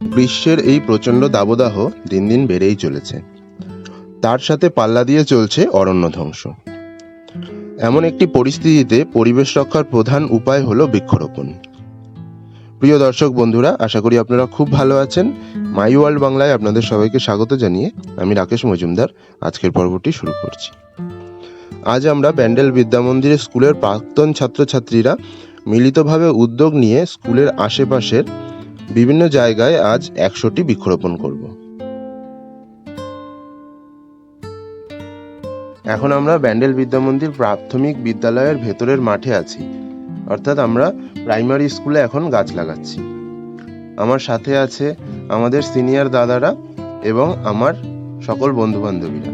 গ্রীষ্মের এই প্রচণ্ড দাবদাহ দিন দিন বেড়েই চলেছে। তার সাথে পাল্লা দিয়ে চলছে অরণ্য ধ্বংস। এমন একটি পরিস্থিতিতে পরিবেশ রক্ষার প্রধান উপায় হলো বৃক্ষরোপণ। প্রিয় দর্শক বন্ধুরা, আশা করি আপনারা খুব ভালো আছেন। মাই ওয়ার্ল্ড বাংলায় আপনাদের সবাইকে স্বাগত জানিয়ে আমি রাকেশ মজুমদার। আজকের পর্বটি শুরু করছি। আজ আমরা ব্যান্ডেল বিদ্যামন্দির স্কুলের প্রাক্তন ছাত্রছাত্রীরা মিলিতভাবে উদ্যোগ নিয়ে স্কুলের আশেপাশের বিভিন্ন জায়গায় আজ একশোটি বৃক্ষরোপণ করব। এখন আমরা ব্যান্ডেল বিদ্যা মন্দির প্রাথমিক বিদ্যালয়ের ভেতরের মাঠে আছি। অর্থাৎ আমরা প্রাইমারি স্কুলে এখন গাছ লাগাচ্ছি। আমার সাথে আছে আমাদের সিনিয়র দাদারা এবং আমার সকল বন্ধু বান্ধবীরা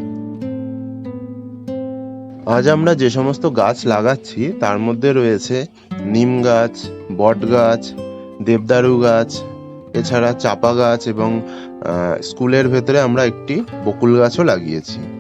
আজ আমরা যে সমস্ত গাছ লাগাচ্ছি, তার মধ্যে রয়েছে নিম গাছ, বট গাছ দেবদারু গাছ এছাড়া চাপা গাছ এবং স্কুলের ভেতরে আমরা একটি বকুল গাছও লাগিয়েছি।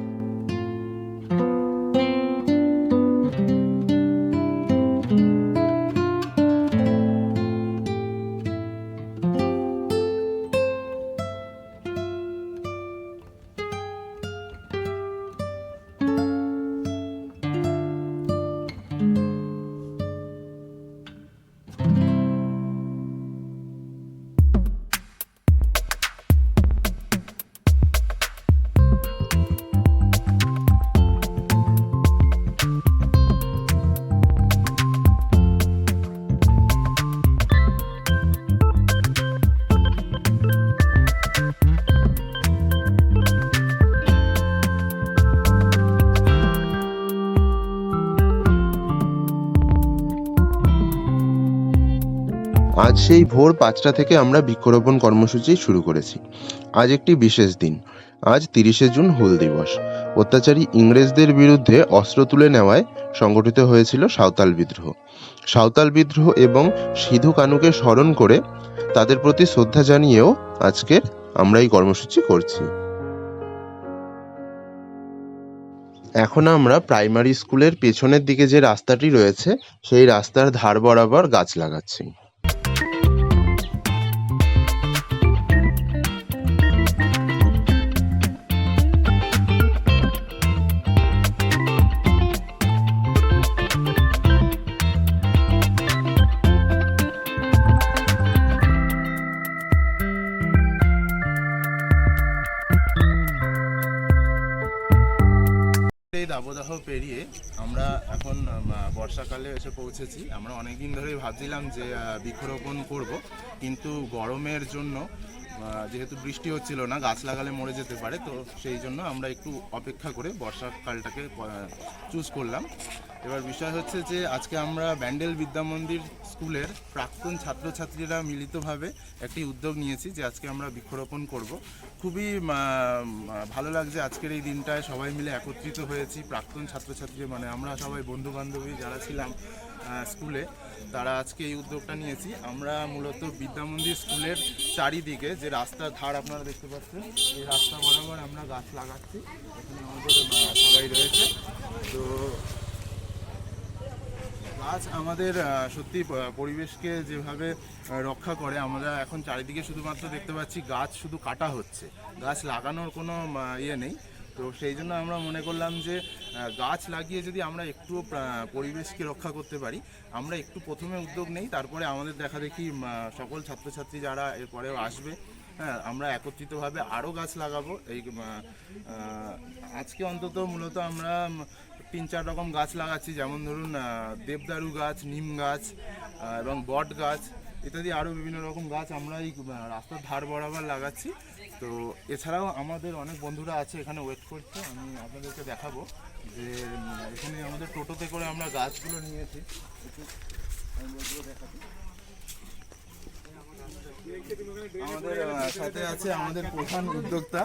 আজ সেই ভোর পাঁচটা থেকে আমরা বৃক্ষরোপণ কর্মসূচি শুরু করেছি। আজ একটি বিশেষ দিন। আজ তিরিশে জুন হুল দিবস। অত্যাচারী ইংরেজদের বিরুদ্ধে অস্ত্র তুলে নেওয়ায় সংগঠিত হয়েছিল সাঁওতাল বিদ্রোহ। সাঁওতাল বিদ্রোহ এবং সিধু কানুকে স্মরণ করে তাদের প্রতি শ্রদ্ধা জানিয়েও আজকের আমরা এই কর্মসূচি করছি। এখন আমরা প্রাইমারি স্কুলের পেছনের দিকে যে রাস্তাটি রয়েছে, সেই রাস্তার ধার বরাবর গাছ লাগাচ্ছি। পেরিয়ে আমরা এখন বর্ষাকালে এসে পৌঁছেছি। আমরা অনেকদিন ধরেই ভাবছিলাম যে বৃক্ষরোপণ করব, কিন্তু গরমের জন্য যেহেতু বৃষ্টি হচ্ছিল না, গাছ লাগালে মরে যেতে পারে, তো সেই জন্য আমরা একটু অপেক্ষা করে বর্ষাকালটাকে চুজ করলাম। এবার বিষয় হচ্ছে যে, আজকে আমরা ব্যান্ডেল বিদ্যামন্দির স্কুলের প্রাক্তন ছাত্রছাত্রীরা মিলিতভাবে একটি উদ্যোগ নিয়েছি যে, আজকে আমরা বৃক্ষরোপণ করব। খুবই ভালো লাগছে আজকের এই দিনটায় সবাই মিলে একত্রিত হয়েছি, প্রাক্তন ছাত্রছাত্রী মানে আমরা সবাই বন্ধু বান্ধবী যারা ছিলাম স্কুলে। তারা আজকে এই উদ্যোগটা নিয়েছি। আমরা মূলত বিদ্যামন্দির স্কুলের চারিদিকে যে রাস্তার ধার আপনারা দেখতে পাচ্ছেন, এই রাস্তা বরাবর আমরা গাছ লাগাচ্ছি। এখানে আমাদের সবাই রয়েছে। তো গাছ আমাদের সত্যি পরিবেশকে যেভাবে রক্ষা করে, আমরা এখন চারিদিকে শুধুমাত্র দেখতে পাচ্ছি গাছ শুধু কাটা হচ্ছে। গাছ লাগানোর কোনো ইয়ে নেই। তো সেই জন্য আমরা মনে করলাম যে গাছ লাগিয়ে যদি আমরা একটু পরিবেশকে রক্ষা করতে পারি, আমরা একটু প্রথমে উদ্যোগ নেই, তারপরে আমাদের দেখা দেখি সকল ছাত্রছাত্রী যারা এরপরেও আসবে হ্যাঁ আমরা একত্রিতভাবে আরও গাছ লাগাবো। এই আজকে অন্তত মূলত আমরা তিন চার রকম গাছ লাগাচ্ছি, যেমন ধরুন দেবদারু গাছ, নিম গাছ এবং বট গাছ ইত্যাদি আরও বিভিন্ন রকম গাছ আমরা এই রাস্তার ধার বরাবর লাগাচ্ছি। তো এছাড়াও আমাদের অনেক বন্ধুরা আছে এখানে ওয়েট করছে, আমি আপনাদেরকে দেখাবো যে, এখানে আমাদের টোটোতে করে আমরা গাছগুলো নিয়েছি দেখাতে। আমাদের সাথে আছে আমাদের প্রধান উদ্যোক্তা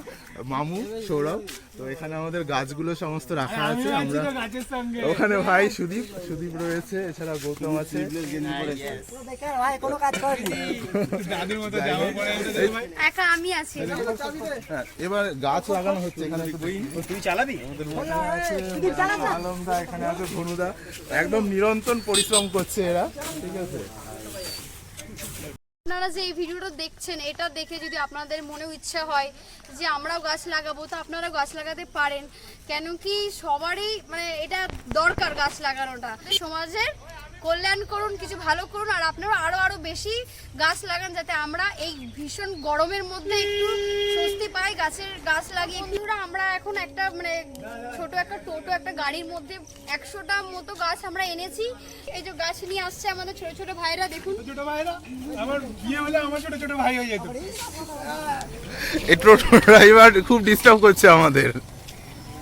মামু সৌরভ। তো এখানে আমাদের গাছগুলো সমস্ত রাখা আছে আমরা ওখানে ভাই সুদীপ সুদীপ রয়েছে এছাড়া গৌতম আছে। ভাই কোনো কাজ করেনি একা আমি আছি। হ্যাঁ, এবার গাছ লাগানো হচ্ছে এখানে তুই চালাবি? আছে আলমদা এখানে আছে ধনুদা। একদম নিরন্তর পরিশ্রম করছে এরা ঠিক আছে? আপনারা যে এই ভিডিওটা দেখছেন, এটা দেখে যদি আপনাদের মনে ইচ্ছা হয় যে আমরাও গাছ লাগাবো, তো আপনারা গাছ লাগাতে পারেন। কেন কি সবারই মানে এটা দরকার গাছ লাগানোটা। সমাজের কল্যাণ করুন কিছু ভালো করুন আর আপনারা আরও আরও বেশি গাছ লাগান যাতে আমরা এই ভীষণ গরমের মধ্যে একটু স্বস্তি পাই গাছের গাছ লাগিয়ে। বন্ধুরা আমরা এখন একটা মানে ছোট একটা টোটো একটা গাড়ির মধ্যে একশোটা মতো গাছ আমরা এনেছি। এই যে গাছ নিয়ে আসছে আমাদের ছোট ছোট ভাইরা দেখুন। ছোট ভাইরা? আমার বিয়ে হলে আমার ছোট ছোট ভাই হয়ে যেত। এই টোটো ড্রাইভার খুব ডিস্টার্ব করছে আমাদের।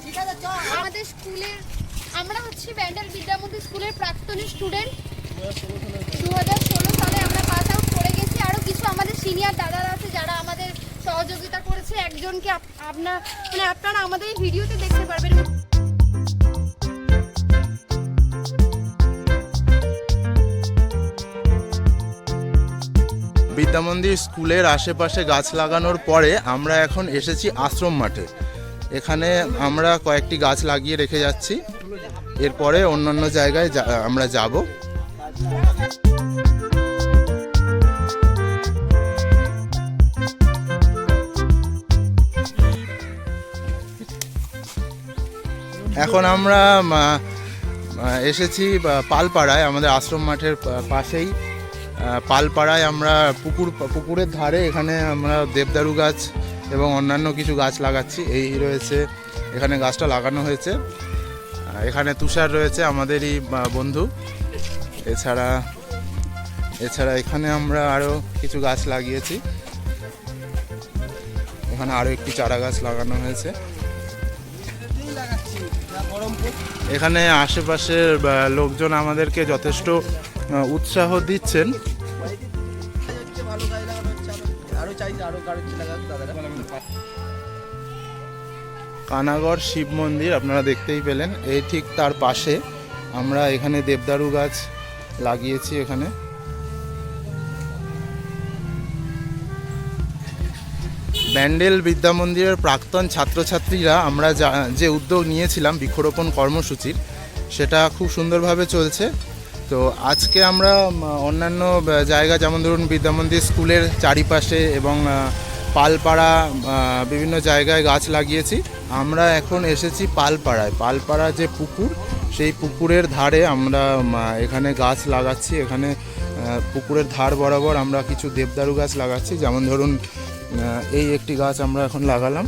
ঠিক আছে আমাদের স্কুলের আমরা হচ্ছে ব্যান্ডেল স্কুলের প্রাক্তনী স্টুডেন্ট। দু হাজার ষোলো সালে আমরা পাস আউট করে গেছি। আরও কিছু আমাদের সিনিয়র দাদারা আছে যারা আমাদের সহযোগিতা করেছে। একজনকে আপনার মানে আপনারা আমাদের ভিডিওতে দেখতে পারবেন। বিদ্যামন্দির স্কুলের আশেপাশে গাছ লাগানোর পরে আমরা এখন এসেছি আশ্রম মাঠে। এখানে আমরা কয়েকটি গাছ লাগিয়ে রেখে যাচ্ছি। এরপরে অন্যান্য জায়গায় আমরা যাব। এখন আমরা এসেছি পালপাড়ায়, আমাদের আশ্রম মাঠের পাশেই। পালপাড়ায় আমরা পুকুর, পুকুরের ধারে এখানে আমরা দেবদারু গাছ এবং অন্যান্য কিছু গাছ লাগাচ্ছি। এই রয়েছে, এখানে গাছটা লাগানো হয়েছে। এখানে তুষার রয়েছে, আমাদেরই বন্ধু। এছাড়া এছাড়া এখানে আমরা আরও কিছু গাছ লাগিয়েছি। এখানে আরও একটি চারা গাছ লাগানো হয়েছে। এখানে আশেপাশের লোকজন আমাদেরকে যথেষ্ট উৎসাহ দিচ্ছেন। আরও চাইছে আরও কারও কানাগড় শিব মন্দির, আপনারা দেখতেই পেলেন। এই ঠিক তার পাশে আমরা এখানে দেবদারু গাছ লাগিয়েছি এখানে। ব্যান্ডেল বিদ্যা মন্দিরের প্রাক্তন ছাত্রছাত্রীরা আমরা যা- যে উদ্যোগ নিয়েছিলাম বৃক্ষরোপণ কর্মসূচির, সেটা খুব সুন্দরভাবে চলছে। তো আজকে আমরা অন্যান্য জায়গা যেমন ধরুন বিদ্যা মন্দির স্কুলের চারিপাশে এবং পালপাড়া বিভিন্ন জায়গায় গাছ লাগিয়েছি। আমরা এখন এসেছি পালপাড়ায়। পালপাড়া যে পুকুর, সেই পুকুরের ধারে আমরা এখানে গাছ লাগাচ্ছি। এখানে পুকুরের ধার বরাবর আমরা কিছু দেবদারু গাছ লাগাচ্ছি। যেমন ধরুন এই একটি গাছ আমরা এখন লাগালাম।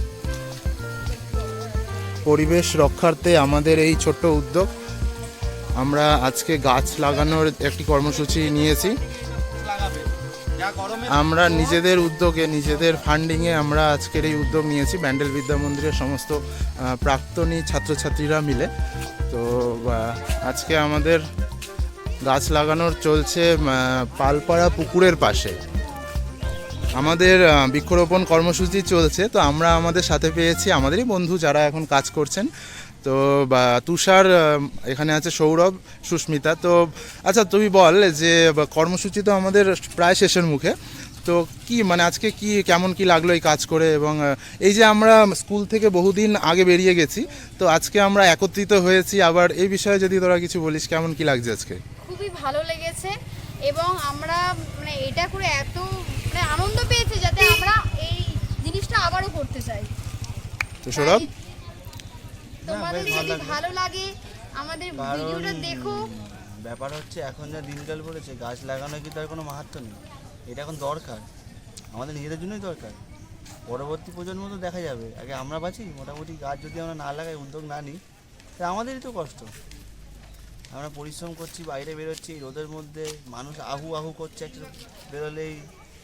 পরিবেশ রক্ষার্থে আমাদের এই ছোট্ট উদ্যোগ। আমরা আজকে গাছ লাগানোর একটি কর্মসূচি নিয়েছি। আমরা নিজেদের উদ্যোগে, নিজেদের ফান্ডিংয়ে আমরা আজকের এই উদ্যোগ নিয়েছি। ব্যান্ডেল বিদ্যা মন্দিরের সমস্ত প্রাক্তনী ছাত্রছাত্রীরা মিলে। তো আজকে আমাদের গাছ লাগানোর চলছে পালপাড়া পুকুরের পাশে। আমাদের বৃক্ষরোপণ কর্মসূচি চলছে। তো আমরা আমাদের সাথে পেয়েছি আমাদেরই বন্ধু যারা এখন কাজ করছেন। তো বা, তুষার এখানে আছে সৌরভ সুস্মিতা। তো আচ্ছা তুমি বল যে কর্মসূচি তো আমাদের প্রায় শেষের মুখে। তো কি মানে আজকে কি কেমন কি লাগল এই কাজ করে? এবং এই যে আমরা স্কুল থেকে বহুদিন আগে বেরিয়ে গেছি তো আজকে আমরা একত্রিত হয়েছি। আবার এই বিষয়ে যদি তোরা কিছু বলিস কেমন কি লাগছে আজকে? খুবই ভালো লেগেছে এবং আমরা মানে এটা করে এত মানে আনন্দ পেয়েছি যাতে আমরা এই জিনিসটা আবারও করতে চাই। তো সৌরভ? তোমাদের যদি ভালো লাগে আমাদের ভিডিওটা দেখো। ব্যাপার হচ্ছে এখন যা দিনকাল পড়েছে গাছ লাগানো কি তার কোনো মাহাত্ম নেই? এটা এখন দরকার। আমাদের নিজেদের জন্যই দরকার। পরবর্তী প্রজন্ম তো দেখা যাবে। আগে আমরা বাঁচি মোটামুটি গাছ যদি আমরা না লাগাই উদ্যোগ না নিই তা আমাদেরই তো কষ্ট। আমরা পরিশ্রম করছি বাইরে বেরোচ্ছি রোদের মধ্যে মানুষ আহু আহু করছে একটু বেরোলেই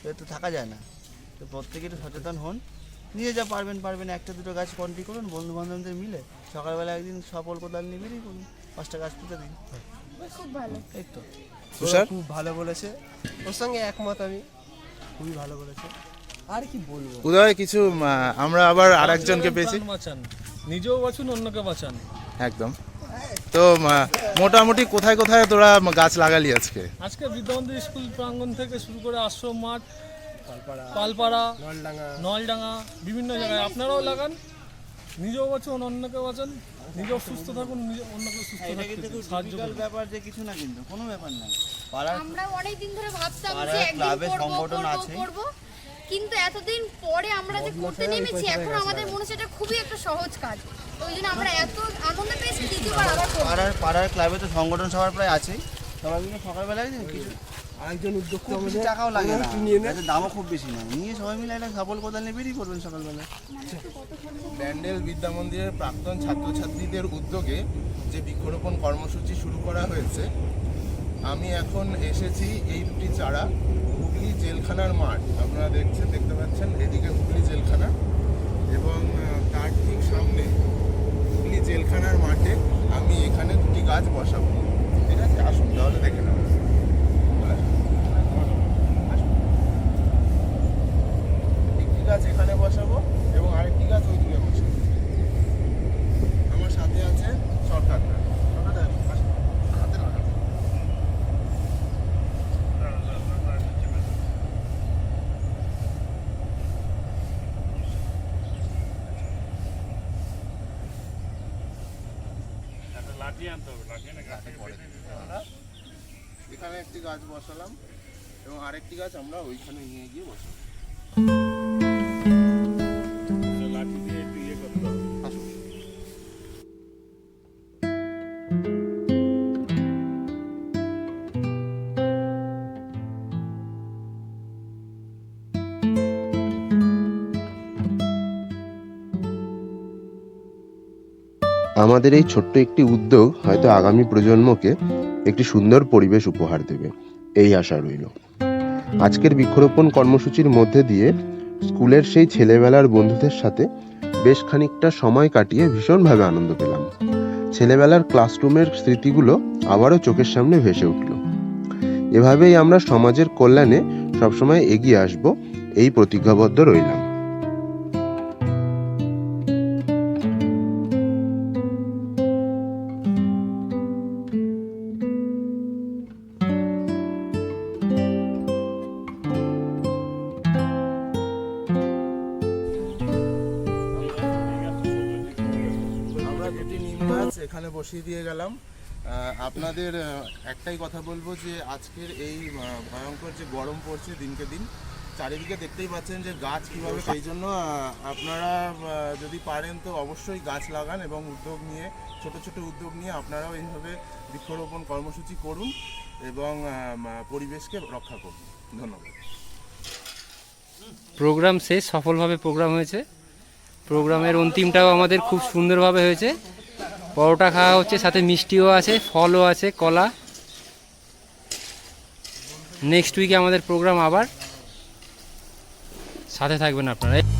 বের তো থাকা যায় না। তো প্রত্যেকে একটু সচেতন হন। নিজে যা পারবেন পারবেন একটা দুটো গাছ কন্টি করুন বন্ধু বান্ধবদের মিলে সকালবেলা একদিন সফল কোদাল নিয়ে বেরিয়ে করুন পাঁচটা গাছ পুঁতে দিন। খুব ভালো। এই তো। খুব ভালো বলেছে। ওর সঙ্গে একমত আমি। খুবই ভালো বলেছে। আর কি বলব? উদয় কিছু আমরা আবার আরেকজনকে পেয়েছি। বাঁচান নিজেও বাঁচুন অন্যকে বাঁচান। একদম। তো মোটামুটি কোথায় কোথায় তোরা গাছ লাগালি আজকে? আজকে বিদ্যামন্দির স্কুল প্রাঙ্গণ থেকে শুরু করে আশ্রম মাঠ পালপাড়া নলডাঙ্গা বিভিন্ন জায়গায়। আপনারাও লাগান। নিজেও বাঁচুন অন্যকে বাঁচান। নিজেও সুস্থ থাকুন নিজে অন্যকে সুস্থ কিন্তু দিন, সাহায্য ব্যাপার যে কিছু না কিন্তু কোনো ব্যাপার না। পাড়ার আমরা অনেক দিন ধরে ভাবতাম পাড়ার যে একদিন ক্লাবের সংগঠন আছে। করব। কিন্তু এতদিন পরে আমরা যে করতে নেমেছি এখন আমাদের মনে হচ্ছে এটা খুবই একটা সহজ কাজ। তো ওই জন্য আমরা এত আনন্দ পেয়েছি দ্বিতীয়বার আবার পাড়ার পাড়ার ক্লাবে তো সংগঠন সবার প্রায় আছেই। সবাই মিলে সকালবেলায় কিছু আরেকজন উদ্যোক্তা আমাদের টাকাও লাগে না। নিয়ে নেয় দামও খুব বেশি না। নিয়ে সবাই মিলে একটা সাবল কোদাল নিয়ে বেরিয়ে পড়বেন সকালবেলা। ব্যান্ডেল বিদ্যা মন্দিরের প্রাক্তন ছাত্রছাত্রীদের উদ্যোগে যে বৃক্ষরোপণ কর্মসূচি শুরু করা হয়েছে আমি এখন এসেছি এই দুটি চারা হুগলি জেলখানার মাঠ। আপনারা দেখছেন দেখতে পাচ্ছেন এদিকে হুগলি জেলখানা এবং তার ঠিক সামনে হুগলি জেলখানার মাঠে আমি এখানে দুটি গাছ বসাবো ঠিক আছে আসুন তাহলে দেখে নেব একটি গাছ এখানে বসাবো এবং আরেকটি গাছ ওই দিকে বসাবো আমার সাথে আছে সরকার হাতে লাগান। এখানে একটি গাছ বসালাম এবং আরেকটি গাছ আমরা ওইখানে নিয়ে গিয়ে বসাবো। আমাদের এই ছোট্ট একটি উদ্যোগ হয়তো আগামী প্রজন্মকে একটি সুন্দর পরিবেশ উপহার দেবে। এই আশা রইল। আজকের বৃক্ষরোপণ কর্মসূচির মধ্যে দিয়ে স্কুলের সেই ছেলেবেলার বন্ধুদের সাথে বেশ খানিকটা সময় কাটিয়ে ভীষণভাবে আনন্দ পেলাম। ছেলেবেলার ক্লাসরুমের স্মৃতিগুলো আবারও চোখের সামনে ভেসে উঠল। এভাবেই আমরা সমাজের কল্যাণে সবসময় এগিয়ে আসব, এই প্রতিজ্ঞাবদ্ধ রইলাম। বসিয়ে দিয়ে গেলাম। আপনাদের একটাই কথা বলব যে আজকের এই ভয়ঙ্কর যে গরম পড়ছে দিনকে দিন চারিদিকে দেখতেই পাচ্ছেন যে গাছ কীভাবে সেই জন্য আপনারা যদি পারেন তো অবশ্যই গাছ লাগান এবং উদ্যোগ নিয়ে ছোট ছোট উদ্যোগ নিয়ে আপনারাও এইভাবে বৃক্ষরোপণ কর্মসূচি করুন এবং পরিবেশকে রক্ষা করুন। ধন্যবাদ। প্রোগ্রাম শেষ সফলভাবে প্রোগ্রাম হয়েছে। প্রোগ্রামের অন্তিমটাও আমাদের খুব সুন্দরভাবে হয়েছে। পরোটা খাওয়া হচ্ছে, সাথে মিষ্টিও আছে, ফলও আছে, কলা। নেক্সট উইকে আমাদের প্রোগ্রাম আবার। সাথে থাকবেন আপনারা।